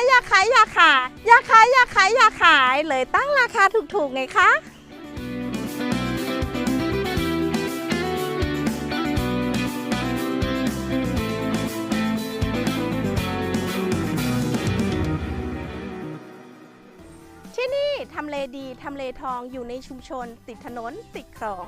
ายอยากขายอยากขายอยากขายอยากขายอยากขาย เลยตั้งราคาถูกๆไงคะที่นี่ทำเลดี ทำเลทองอยู่ในชุมชน ติดถนน ติดคลอง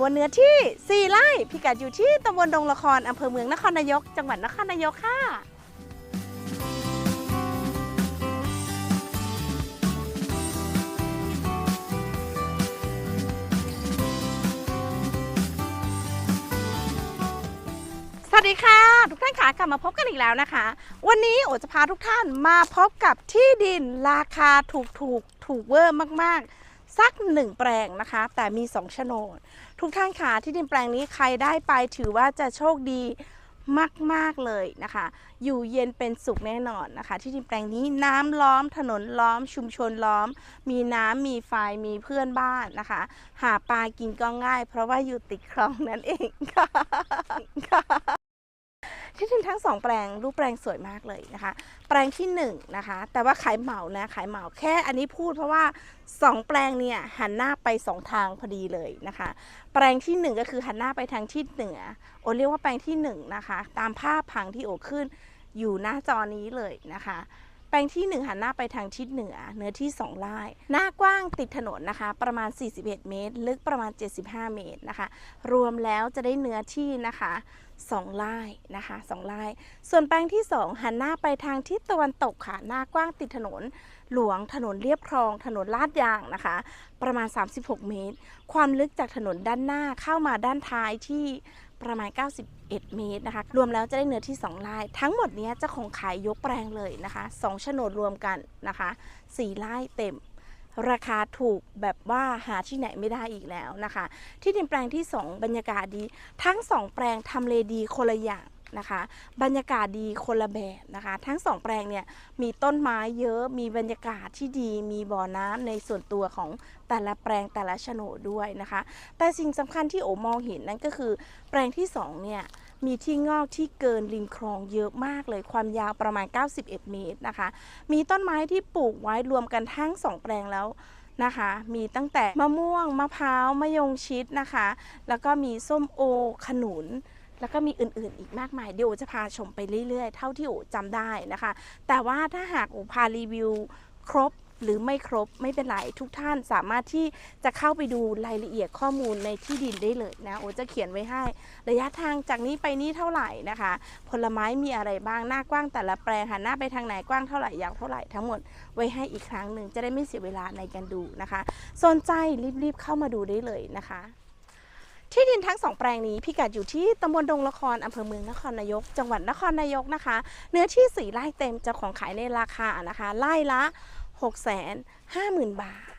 บนเนื้อที่ 4 ไร่พิกัดอยู่ที่ตำบลดงละครอำเภอเมืองนครนายก จังหวัดนครนายกค่ะสวัสดีค่ะ ทุกท่านค่ะกลับมาพบกันอีกแล้วนะคะ วันนี้โอจะพาทุกท่านมาพบกับที่ดินราคาถูกถูกถูกเวอร์มากๆ สักหนึ่งแปลงนะคะ แต่มีสองโฉนด ทุกท่านค่ะที่ดินแปลงนี้ใครได้ไปถือว่าจะโชคดีมาก ๆ เลยนะคะ อยู่เย็นเป็นสุขแน่นอนนะคะ ที่ดินแปลงนี้น้ำล้อมถนนล้อมชุมชนล้อม มีน้ำมีไฟมีเพื่อนบ้านนะคะ หาปลากินก็ง่าย เพราะว่าอยู่ติดคลองนั่นเองค่ะ ที่ดินทั้งสองแปลงรูปแปลงสวยมากเลยนะคะ แปลงที่1นงนะคะ แต่ว่าขายเหมานะขายเหมาแค่อันนี้พูดเพราะว่า 2 แปลงเนี่ยหันหน้าไป 2 ทางพอดีเลยนะคะ แปลงที่ 1 ก็คือหันหน้าไปทางทิศเหนือโอเรียกว่าแปลงที่1นะคะ ตามภาพผังที่โอขึ้นอยู่หน้าจอนี้เลยนะคะ แปลงที่ 1 หันหน้าไปทางทิศเหนือ เนื้อที่ 2ไร่หน้ากว้างติดถนนนะคะ ประมาณ 41 เมตร ลึกประมาณ 75 เมตรนะคะ รวมแล้วจะได้เนื้อที่นะคะ 2ไร่นะคะ2ไร่ส่วนแปลงที่ 2 หันหน้าไปทางทิศตะวันตกค่ะ หน้ากว้างติดถนน หลวงถนนเรียบคลอง ถนนลาดยางนะคะ ประมาณ 36 เมตร ความลึกจากถนนด้านหน้าเข้ามาด้านท้ายที่ประมาณ 91 เมตรนะคะ รวมแล้วจะได้เนื้อที่ 2 ไร่ ทั้งหมดนี้จ้าของขายยกแปลงเลยนะคะ 2 โฉนดรวมกันนะคะ 4 ไร่เต็ม ราคาถูกแบบว่าหาที่ไหนไม่ได้อีกแล้วนะคะ ที่ดินแปลงที่ 2 บรรยากาศดี ทั้ง 2 แปลงทำเลดีคนละอย่างนะคะ บรรยากาศดีคนละแบบนะคะ ทั้ง 2 แปลงเนี่ยมีต้นไม้เยอะมีบรรยากาศที่ดี มีบ่อน้ำในส่วนตัวของแต่ละแปลงแต่ละโฉนดด้วยนะคะ แต่สิ่งสำคัญที่โอมองเห็นนั่นก็คือ แปลงที่2เนี่ย มีที่งอกที่เกินริมคลองเยอะมากเลยความยาวประมาณ 91 เมตรนะคะ มีต้นไม้ที่ปลูกไว้รวมกันทั้ง 2 แปลงแล้วนะคะ มีตั้งแต่มะม่วง มะพร้าวมะยงชิดนะคะ แล้วก็มีส้มโอขนุนแล้วก็มีอื่นๆ อีกมากมาย เดี๋ยวจะพาชมไปเรื่อยๆ เท่าที่โอจำได้นะคะ แต่ว่าถ้าหากโอพารีวิวครบ หรือไม่ครบไม่เป็นไรทุกท่านสามารถที่จะเข้าไปดูรายละเอียดข้อมูลในที่ดินได้เลยนะโอจะเขียนไว้ให้ ระยะทางจากนี้ไปนี้เท่าไหร่นะคะ ผลไม้มีอะไรบ้างหน้ากว้างแต่ละแปลงหันหน้าไปทางไหนกว้างเท่าไหร่ยาวเท่าไหร่ทั้งหมดไว้ให้อีกครั้งหนึ่งจะได้ไม่เสียเวลาในการดูนะคะสนใจรีบๆเข้ามาดูได้เลยนะคะที่ดินทั้งสองแปลงนี้พิกัดอยู่ที่ตำบลดงละครอำเภอเมืองนครนายก จังหวัดนครนายกนะคะ เนื้อที่สี่ไร่เต็มเจ้าของขายในราคานะคะไร่ละ 6 5 0 0 0 0 บาท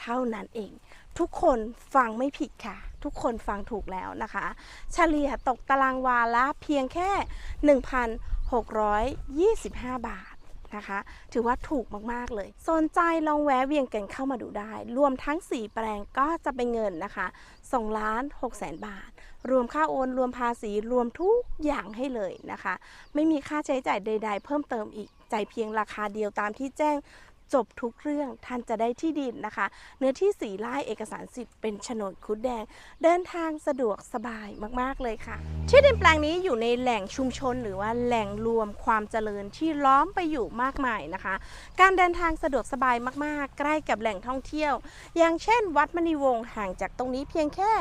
เท่านั้นเอง ทุกคนฟังไม่ผิดค่ะ ทุกคนฟังถูกแล้วนะคะ เฉลี่ยตกตารางวาละเพียงแค่ 1,625 บาทนะคะ ถือว่าถูกมากๆเลย สนใจลองแวะเวียนกันเข้ามาดูได้ รวมทั้ง 4 แปลงก็จะเป็นเงินนะคะ2ล้าน6แสนบาท รวมค่าโอนรวมภาษีรวมทุกอย่างให้เลยนะคะ ไม่มีค่าใช้จ่ายใด ๆ เพิ่มเติมอีกจ่ายเพียงราคาเดียวตามที่แจ้ง จบทุกเรื่องท่านจะได้ที่ดินนะคะ เนื้อที่สีไร่เอกสารสิทธิ์เป็นโฉนดคุดแดง เดินทางสะดวกสบายมากๆเลยค่ะ ที่ดินแปลงนี้อยู่ในแหล่งชุมชน หรือว่าแหล่งรวมความเจริญที่ล้อมไปอยู่มากมายนะคะ การเดินทางสะดวกสบายมากๆ ใกล้กับแหล่งท่องเที่ยว อย่างเช่น วัดมณีวงศ์ห่างจากตรงนี้เพียงแค่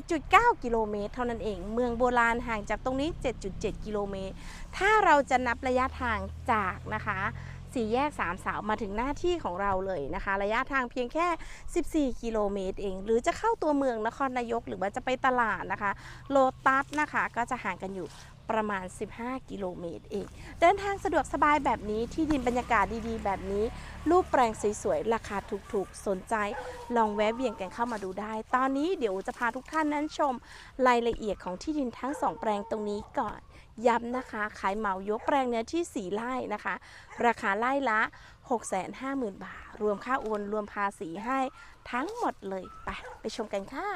7.9 กิโลเมตร เท่านั้นเอง เมืองโบราณห่างจากตรงนี้ 7.7 กิโลเมตร ถ้าเราจะนับระยะทางจากนะคะ สี่แยกสามสาวมาถึงหน้าที่ของเราเลยนะคะ ระยะทางเพียงแค่ 14 กิโลเมตรเอง หรือจะเข้าตัวเมืองนครนายก หรือว่าจะไปตลาดนะคะ โลตัสนะคะ ก็จะห่างกันอยู่ประมาณ 15 กิโลเมตรเอง เดินทางสะดวกสบายแบบนี้ที่ดินบรรยากาศดีๆ แบบนี้ รูปแปลงสวยๆ ราคาถูกๆ สนใจ ลองแวะเวียนกันเข้ามาดูได้ ตอนนี้เดี๋ยวจะพาทุกท่านนั้นชม รายละเอียดของที่ดินทั้ง 2 แปลงตรงนี้ก่อน ย้ำนะคะ ขายเหมายกแปลงเนื้อที่ 4 ไร่นะคะ ราคาไร่ละ 650,000 บาท รวมค่าโอนรวมภาษีให้ทั้งหมดเลย ไป ไปชมกันค่ะ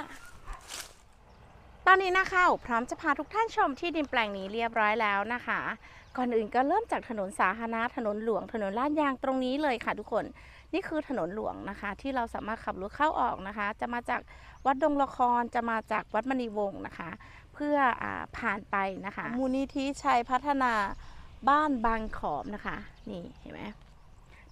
ตอนนี้นะคะพร้อมจะพาทุกท่านชมที่ดินแปลงนี้เรียบร้อยแล้วนะคะ ก่อนอื่นก็เริ่มจากถนนสาธารณะถนนหลวงถนนลาดยางตรงนี้เลยค่ะทุกคน นี่คือถนนหลวงนะคะ ที่เราสามารถขับรถเข้าออกนะคะ จะมาจากวัดดงละครจะมาจากวัดมณีวงศ์นะคะ เพื่ออผ่านไปนะคะ มูลนิธิชัยพัฒนาบ้านบางขอมนะคะ นี่เห็นไหม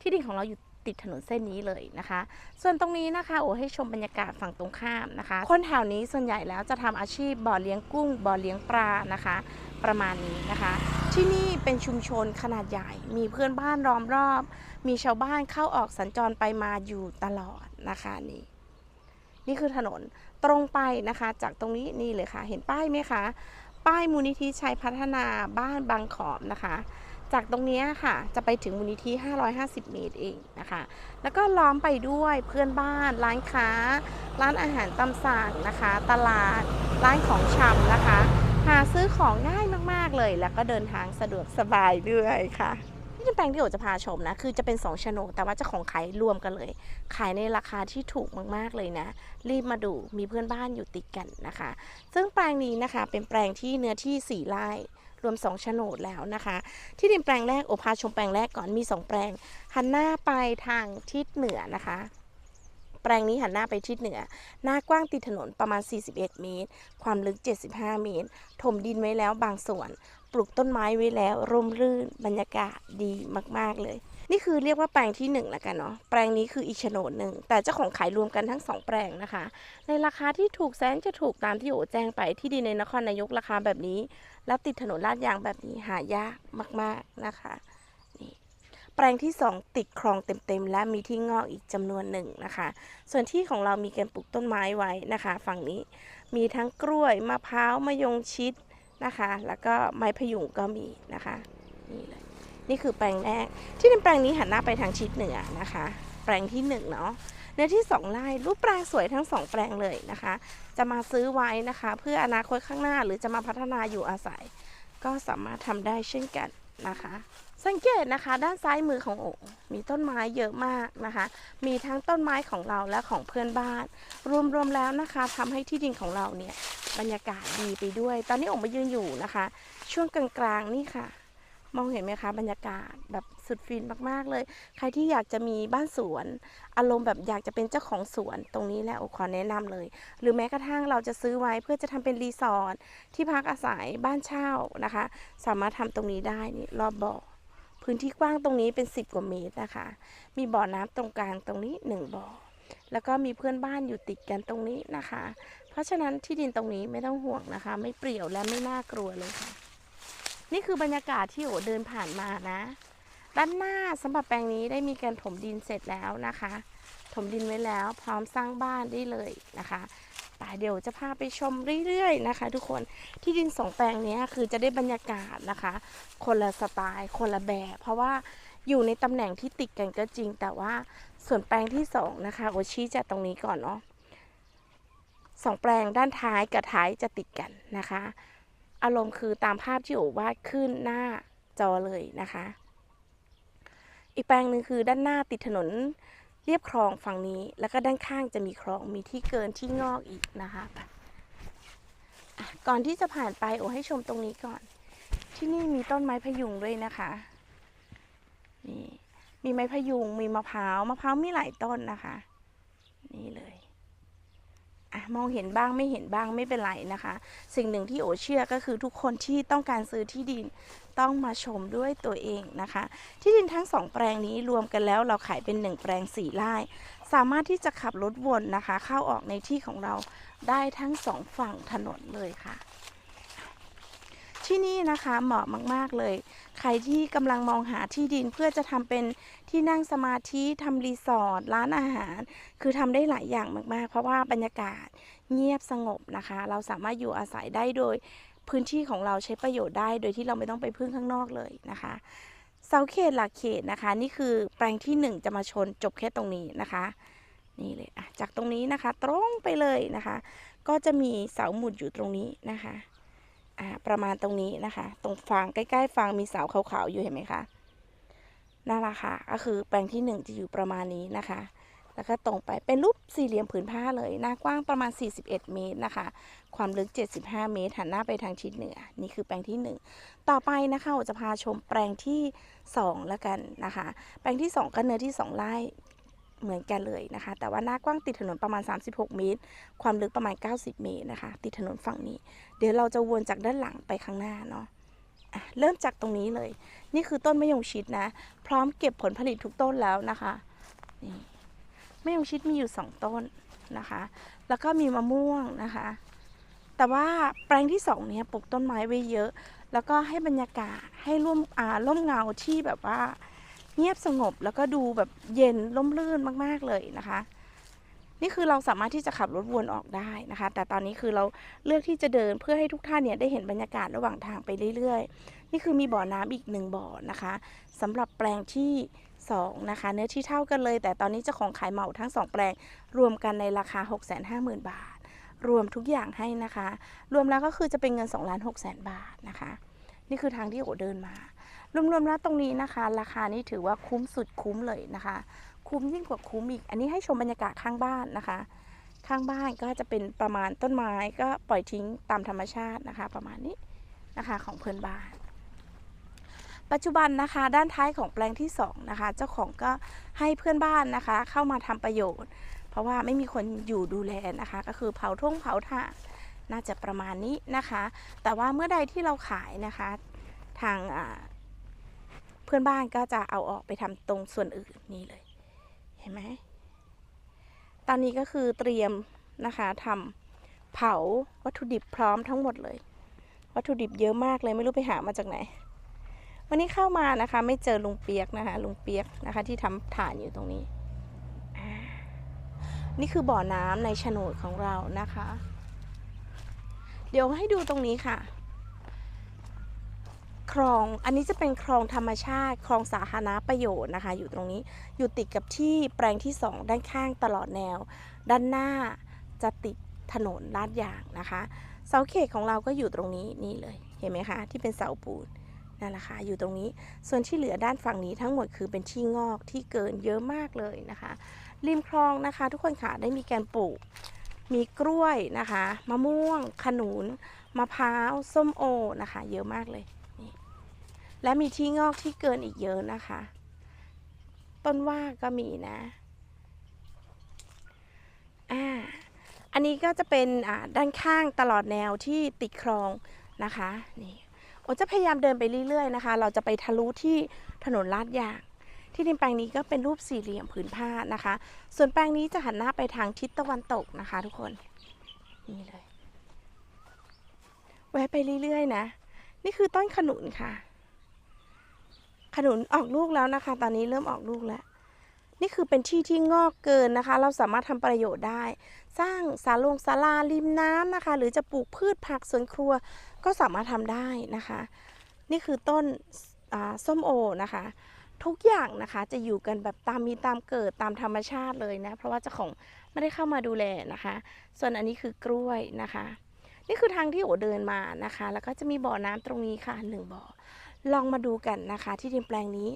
ที่ดินของเราอยู่ ติดถนนเส้นนี้เลยนะคะ ส่วนตรงนี้นะคะโอ้ให้ชมบรรยากาศฝั่งตรงข้ามนะคะ คนแถวนี้ส่วนใหญ่แล้วจะทำอาชีพบ่อเลี้ยงกุ้งบ่อเลี้ยงปลานะคะ ประมาณนี้นะคะ ที่นี่เป็นชุมชนขนาดใหญ่ มีเพื่อนบ้านล้อมรอบ มีชาวบ้านเข้าออกสัญจรไปมาอยู่ตลอดนะคะนี่นี่คือถนนตรงไปนะคะ จากตรงนี้นี่เลยค่ะ เห็นป้ายไหมคะ ป้ายมูลนิธิชัยพัฒนาบ้านบางขอมนะคะ จากตรงนี้ค่ะ จะไปถึงมูลนิธิ 550 เมตรเองนะคะ แล้วก็ล้อมไปด้วยเพื่อนบ้าน ร้านค้า ร้านอาหารตามสั่งนะคะ ตลาด ร้านของชำนะคะ หาซื้อของง่ายมาก ๆ เลย แล้วก็เดินทางสะดวกสบายด้วยค่ะที่เป็นแปลงที่โอจะพาชมนะ คือจะเป็น2โฉนดแต่ว่าเจ้าของขายรวมกันเลย ขายในราคาที่ถูกมากๆเลยนะ รีบมาดูมีเพื่อนบ้านอยู่ติดกันนะคะ ซึ่งแปลงนี้นะคะเป็นแปลงที่เนื้อที่ 4ไร่ รวม 2 โฉนดแล้วนะคะ ที่ดินแปลงแรกโอพาชมแปลงแรกก่อนมี 2 แปลง หันหน้าไปทางทิศเหนือนะคะแปลงนี้หันหน้าไปทิศเหนือ หน้ากว้างติดถนนประมาณ 41 เมตร ความลึก 75 เมตร ถมดินไว้แล้วบางส่วน ปลูกต้นไม้ไว้แล้ว ร่มรื่น บรรยากาศดีมาก ๆ เลย นี่คือเรียกว่าแปลงที่หนึ่งแล้วกันเนาะแปลงนี้คืออีกโฉนดหนึ่งแต่เจ้าของขายรวมกันทั้งสองแปลงนะคะ ในราคาที่ถูกแสนจะถูกตามที่โอแจ้งไปที่ดินในนครนายกราคาแบบนี้ แล้วติดถนนลาดยางแบบนี้หายากมาก ๆนะคะนี่แปลงที่ 2 ติดคลองเต็มๆ และมีที่งอกอีกจำนวนหนึ่งนะคะ ส่วนที่ของเรามีการปลูกต้นไม้ไว้นะคะ ฝั่งนี้มีทั้งกล้วยมะพร้าวมะยงชิดนะคะ แล้วก็ไม้พยุงก็มีนะคะนี่เลย นี่คือแปลงแรก ที่ดินแปลงนี้หันหน้าไปทางทิศเหนือนะคะ แปลงที่หนึ่งเนาะเนื้อที่สองไร่รูปแปลงสวยทั้งสองแปลงเลยนะคะ จะมาซื้อไว้นะคะ เพื่ออนาคตข้างหน้าหรือจะมาพัฒนาอยู่อาศัย ก็สามารถทำได้เช่นกันนะคะ สังเกตนะคะ ด้านซ้ายมือของโอมีต้นไม้เยอะมากนะคะ มีทั้งต้นไม้ของเราและของเพื่อนบ้าน รวมๆแล้วนะคะทำให้ที่ดินของเราเนี่ยบรรยากาศดีไปด้วย ตอนนี้โอมายืนอยู่นะคะ ช่วงกลางๆนี่ค่ะ มองเห็นไหมคะบรรยากาศแบบสุดฟินมากๆเลย ใครที่อยากจะมีบ้านสวน อารมณ์แบบอยากจะเป็นเจ้าของสวนตรงนี้แหละโอขอแนะนำเลย หรือแม้กระทั่งเราจะซื้อไว้เพื่อจะทำเป็นรีสอร์ทที่พักอาศัยบ้านเช่านะคะ สามารถทำตรงนี้ได้นี่รอบบ่อพื้นที่กว้างตรงนี้เป็น 10 กว่าเมตรนะคะ มีบ่อน้ำตรงกลางตรงนี้1บ่อแล้วก็มีเพื่อนบ้านอยู่ติดกันตรงนี้นะคะ เพราะฉะนั้นที่ดินตรงนี้ไม่ต้องห่วงนะคะ ไม่เปรี่ยวและไม่น่ากลัวเลยค่ะ นี่คือบรรยากาศที่โอเดินผ่านมานะ ด้านหน้าสำหรับแปลงนี้ได้มีการถมดินเสร็จแล้วนะคะ ถมดินไว้แล้วพร้อมสร้างบ้านได้เลยนะคะแต่เดี๋ยวจะพาไปชมเรื่อยๆนะคะ ทุกคนที่ดินสองแปลงนี้คือจะได้บรรยากาศนะคะ คนละสไตล์คนละแบบ เพราะว่าอยู่ในตำแหน่งที่ติดกันก็จริง แต่ว่าส่วนแปลงที่สองนะคะโอชี้จากตรงนี้ก่อนเนาะสองแปลงด้านท้ายกับท้ายจะติดกันนะคะ อารมณ์คือตามภาพที่โอวาดขึ้นหน้าจอเลยนะคะ อีกแปลงหนึ่งคือด้านหน้าติดถนนเรียบคลองฝั่งนี้ แล้วก็ด้านข้างจะมีคลองมีที่เกินที่งอกอีกนะคะก่อนที่จะผ่านไปโอให้ชมตรงนี้ก่อน ที่นี่มีต้นไม้พยุงด้วยนะคะนี่มีไม้พยุงมีมะพร้าวมะพร้าวมีหลายต้นนะคะ นี่เลย มองเห็นบ้างไม่เห็นบ้างไม่เป็นไรนะคะ สิ่งหนึ่งที่โอเชื่อก็คือทุกคนที่ต้องการซื้อที่ดินต้องมาชมด้วยตัวเองนะคะ ที่ดินทั้งสองแปลงนี้รวมกันแล้วเราขายเป็นหนึ่งแปลงสี่ไร่สามารถที่จะขับรถวนนะคะ เข้าออกในที่ของเราได้ทั้งสองฝั่งถนนเลยค่ะ ที่นี่นะคะเหมาะมาก ๆ เลย ใครที่กำลังมองหาที่ดินเพื่อจะทำเป็นที่นั่งสมาธิทำรีสอร์ทร้านอาหาร คือทำได้หลายอย่างมาก ๆ เพราะว่าบรรยากาศเงียบสงบนะคะ เราสามารถอยู่อาศัยได้โดยพื้นที่ของเราใช้ประโยชน์ได้ โดยที่เราไม่ต้องไปพึ่งข้างนอกเลยนะคะเสาเขตหลักเขตนะคะ นี่คือแปลงที่หนึ่งจะมาชนจบแค่ตรงนี้นะคะนี่เลยจากตรงนี้นะคะ ตรงไปเลยนะคะ ก็จะมีเสาหมุดอยู่ตรงนี้นะคะ อ่าประมาณตรงนี้นะคะ ตรงฟางใกล้ๆฟางมีเสาขาวๆอยู่เห็นไหมคะนั่นแหละค่ะก็คือแปลงที่หนึ่งจะอยู่ประมาณนี้นะคะ แล้วก็ตรงไปเป็นรูปสี่เหลี่ยมผืนผ้าเลย หน้ากว้างประมาณ 41 เมตรนะคะ ความลึก 75 เมตร หันหน้าไปทางทิศเหนือ นี่คือแปลงที่ 1 ต่อไปนะคะเราจะพาชมแปลงที่ 2 แล้วกันนะคะ แปลงที่ 2 ก็เนื้อที่ 2 ไร่ เหมือนกันเลยนะคะ แต่ว่าหน้ากว้างติดถนนประมาณ 36 เมตร ความลึกประมาณ 90 เมตรนะคะ ติดถนนฝั่งนี้ เดี๋ยวเราจะวนจากด้านหลังไปข้างหน้าเนาะเริ่มจากตรงนี้เลย นี่คือต้นมะยงชิดนะ พร้อมเก็บผลผลิตทุกต้นแล้วนะคะนี่มะยงชิดมีอยู่สองต้นนะคะ แล้วก็มีมะม่วงนะคะ แต่ว่าแปลงที่สองเนี้ยปลูกต้นไม้ไว้เยอะ แล้วก็ให้บรรยากาศให้ร่มอ่าร่มเงาที่แบบว่า เงียบสงบแล้วก็ดูแบบเย็นร่มรื่นมาก ๆ เลยนะคะ นี่คือเราสามารถที่จะขับรถวนออกได้นะคะ แต่ตอนนี้คือเราเลือกที่จะเดินเพื่อให้ทุกท่านเนี่ยได้เห็นบรรยากาศระหว่างทางไปเรื่อย ๆ นี่คือมีบ่อน้ำอีกหนึ่งบ่อนะคะสำหรับแปลงที่2นะคะ เนื้อที่เท่ากันเลย แต่ตอนนี้จ้าของขายเหมาทั้ง 2 แปลง รวมกันในราคา 650,000 บาท รวมทุกอย่างให้นะคะ รวมแล้วก็คือจะเป็นเงิน2ล้าน6แสนบาทนะคะ นี่คือทางที่โอเดินมา รวมๆแล้วตรงนี้นะคะ ราคานี้ถือว่าคุ้มสุดคุ้มเลยนะคะ คุ้มยิ่งกว่าคุ้มอีก อันนี้ให้ชมบรรยากาศข้างบ้านนะคะ ข้างบ้านก็จะเป็นประมาณต้นไม้ก็ปล่อยทิ้งตามธรรมชาตินะคะ ประมาณนี้นะคะของเพื่อนบ้าน ปัจจุบันนะคะด้านท้ายของแปลงที่2นะคะเจ้าของก็ให้เพื่อนบ้านนะคะ เข้ามาทำประโยชน์ เพราะว่าไม่มีคนอยู่ดูแลนะคะ ก็คือเผาท่งเผาถ่านน่าจะประมาณนี้นะคะ แต่ว่าเมื่อใดที่เราขายนะคะ ทางอ่า พื่อนบ้านก็จะเอาออกไปทำตรงส่วนอื่นนี่เลย เห็นไหมตอนนี้ก็คือเตรียมนะคะทำเผาวัตถุดิบพร้อมทั้งหมดเลย วัตถุดิบเยอะมากเลยไม่รู้ไปหามาจากไหน วันนี้เข้ามานะคะ ไม่เจอลุงเปียกนะคะลุงเปียกนะคะ ที่ทำฐานอยู่ตรงนี้ นี่คือบ่อน้ำในโฉนดของเรานะคะ เดี๋ยวให้ดูตรงนี้ค่ะ คลอง อันนี้จะเป็นคลองธรรมชาติ คลองสาธารณประโยชน์นะคะ อยู่ตรงนี้ อยู่ติดกับที่แปลงที่ 2 ด้านข้างตลอดแนว ด้านหน้าจะติดถนนลาดยางนะคะ เสาเขตของเราก็อยู่ตรงนี้นี่เลย เห็นไหมคะ ที่เป็นเสาปูนนั่นแหละค่ะ อยู่ตรงนี้ ส่วนที่เหลือด้านฝั่งนี้ทั้งหมดคือเป็นที่งอกที่เกินเยอะมากเลยนะคะ ริมคลองนะคะ ทุกคนค่ะ ได้มีการปลูก มีกล้วยนะคะ มะม่วง ขนุน มะพร้าว ส้มโอนะคะ เยอะมากเลย และมีที่งอกที่เกินอีกเยอะนะคะ ต้นว่าก็มีนะอ่าอันนี้ก็จะเป็นอ่าด้านข้างตลอดแนวที่ติดคลองนะคะนี่โอจะพยายามเดินไปเรื่อยๆนะคะ เราจะไปทะลุที่ถนนลาดยาง ที่ดินแปลงนี้ก็เป็นรูปสี่เหลี่ยมผืนผ้านะคะ ส่วนแปลงนี้จะหันหน้าไปทางทิศตะวันตกนะคะ ทุกคนนี่เลยแวะไปเรื่อยๆนะ นี่คือต้นขนุนค่ะ ขนุนออกลูกแล้วนะคะ ตอนนี้เริ่มออกลูกแล้ว นี่คือเป็นที่ที่งอกเกินนะคะ เราสามารถทำประโยชน์ได้ สร้างศาลงศาลาริมน้ำนะคะ หรือจะปลูกพืชผักสวนครัวก็สามารถทำได้นะคะ นี่คือต้นส้มโอนะคะ ทุกอย่างนะคะจะอยู่กันแบบตามมีตามเกิดตามธรรมชาติเลยนะ เพราะว่าเจ้าของไม่ได้เข้ามาดูแลนะคะ ส่วนอันนี้คือกล้วยนะคะ นี่คือทางที่โอเดินมานะคะ แล้วก็จะมีบ่อน้ำตรงนี้ค่ะหนึ่งบ่อ ลองมาดูกันนะคะ ที่ดินแปลงนี้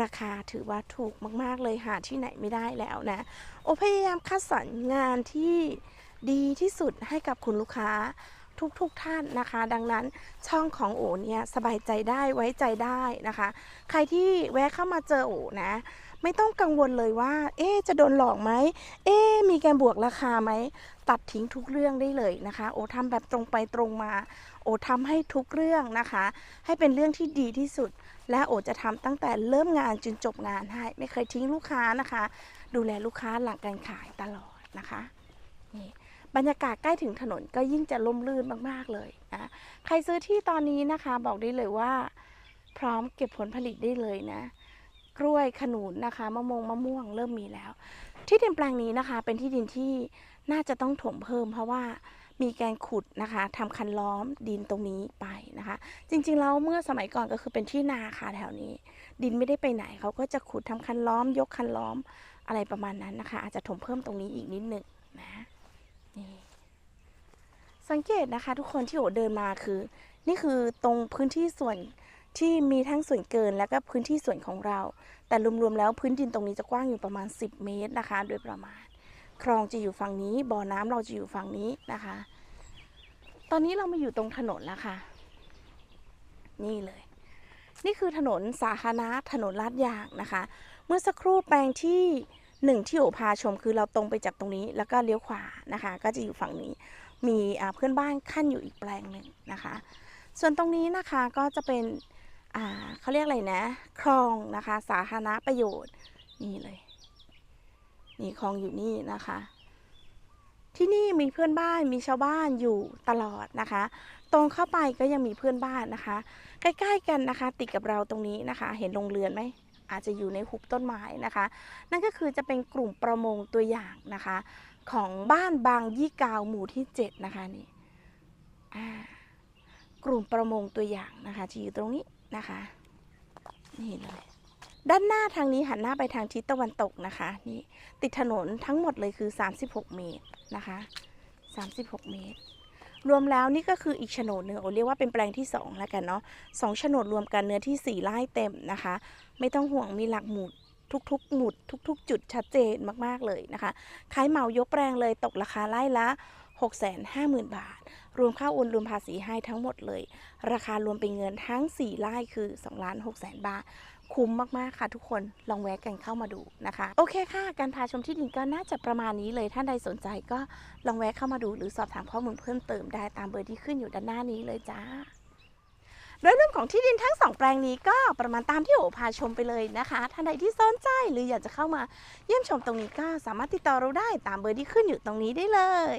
ราคาถือว่าถูกมาก ๆ เลยหาที่ไหนไม่ได้แล้วนะ โอพยายามคัดสรรงานที่ดีที่สุดให้กับคุณลูกค้าทุกๆทท่านนะคะ ดังนั้นช่องของโอเนี่ยสบายใจได้ไว้ใจได้นะคะ ใครที่แวะเข้ามาเจอโอนะ ไม่ต้องกังวลเลยว่า เอ๊จะโดนหลอกไหม เอ๊มีการบวกราคาไหม ตัดทิ้งทุกเรื่องได้เลยนะคะ โอทำแบบตรงไปตรงมา โอทำให้ทุกเรื่องนะคะ ให้เป็นเรื่องที่ดีที่สุด และโอจะทำตั้งแต่เริ่มงานจนจบงานให้ ไม่เคยทิ้งลูกค้านะคะ ดูแลลูกค้าหลังการขายตลอดนะคะนี่บรรยากาศใกล้ถึงถนนก็ยิ่งจะล่มลื่นมาก ๆ เลยนะ ใครซื้อที่ตอนนี้นะคะ บอกได้เลยว่า พร้อมเก็บผลผลิตได้เลยนะ กล้วยขนุนนะคะมะม่วงมะม่วงเริ่มมีแล้ว ที่ดินแปลงนี้นะคะ เป็นที่ดินที่น่าจะต้องถมเพิ่ม เพราะว่ามีการขุดนะคะทำคันล้อมดินตรงนี้ไปนะคะ จริงๆแล้วเมื่อสมัยก่อนก็คือเป็นที่นาค่ะแถวนี้ ดินไม่ได้ไปไหนเขาก็จะขุดทำคันล้อม ยกคันล้อมอะไรประมาณนั้นนะคะ อาจจะถมเพิ่มตรงนี้อีกนิดหนึ่งนะนี่สังเกตนะคะ ทุกคนที่โอเดินมาคือ นี่คือตรงพื้นที่ส่วน ที่มีทั้งส่วนเกินและก็พื้นที่ส่วนของเรา แต่รวมๆแล้วพื้นดินตรงนี้จะกว้างอยู่ประมาณ 10 เมตรนะคะ โดยประมาณ คลองจะอยู่ฝั่งนี้ บ่อน้ำเราจะอยู่ฝั่งนี้นะคะ ตอนนี้เรามาอยู่ตรงถนนแล้วค่ะ นี่เลย นี่คือถนนสาธารณะถนนลาดยางนะคะ เมื่อสักครู่แปลงที่หนึ่งที่โอพาชมคือเราตรงไปจากตรงนี้แล้วก็เลี้ยวขวานะคะ ก็จะอยู่ฝั่งนี้ มีเพื่อนบ้านขั้นอยู่อีกแปลงหนึ่งนะคะ ส่วนตรงนี้นะคะก็จะเป็น เขาเรียกอะไรนะ คลองนะคะ สาธารณประโยชน์ นี่เลย นี่คลองอยู่นี่นะคะ ที่นี่มีเพื่อนบ้านมีชาวบ้านอยู่ตลอดนะคะ ตรงเข้าไปก็ยังมีเพื่อนบ้านนะคะ ใกล้ๆกันนะคะ ติดกับเราตรงนี้นะคะ เห็นโรงเรือนไหมอาจจะอยู่ในหุบต้นไม้นะคะ นั่นก็คือจะเป็นกลุ่มประมงตัวอย่างนะคะ ของบ้านบางยี่กาวหมู่ที่ 7 นะคะนี่กลุ่มประมงตัวอย่างนะคะที่อยู่ตรงนี้ นะคะ นี่เลย ด้านหน้าทางนี้หันหน้าไปทางทิศตะวันตกนะคะ นี่ติดถนนทั้งหมดเลยคือ 36 เมตรนะคะ 36 เมตร รวมแล้วนี่ก็คืออีกโฉนดหนึ่งโอเรียกว่าเป็นแปลงที่ 2 แล้วกันเนาะสองโฉนดรวมกันเนื้อที่ 4ไร่เต็มนะคะ ไม่ต้องห่วงมีหลักหมุดทุกๆ หมุดทุก ๆ จุดชัดเจนมาก ๆ เลยนะคะ ขายเหมายกแปลงเลยตกราคาไร่ละ 650,000 บาท รวมค่าโอนรวมภาษีให้ทั้งหมดเลย ราคารวมเป็นเงินทั้ง 4 ไร่คือ2ล้าน6แสนบาท คุ้มมากๆค่ะทุกคนลองแวะกันเข้ามาดูนะคะ โอเคค่ะ การพาชมที่ดินก็น่าจะประมาณนี้เลย ท่านใดสนใจก็ลองแวะเข้ามาดู หรือสอบถามข้อมูลเพิ่มเติมได้ตามเบอร์ที่ขึ้นอยู่ด้านหน้านี้เลยจ้าโดยเรื่องของที่ดินทั้งสองแปลงนี้ก็ประมาณตามที่โอพาชมไปเลยนะคะ ท่านใดที่สนใจหรืออยากจะเข้ามาเยี่ยมชมตรงนี้ก็สามารถติดต่อเราได้ตามเบอร์ที่ขึ้นอยู่ตรงนี้ได้เลย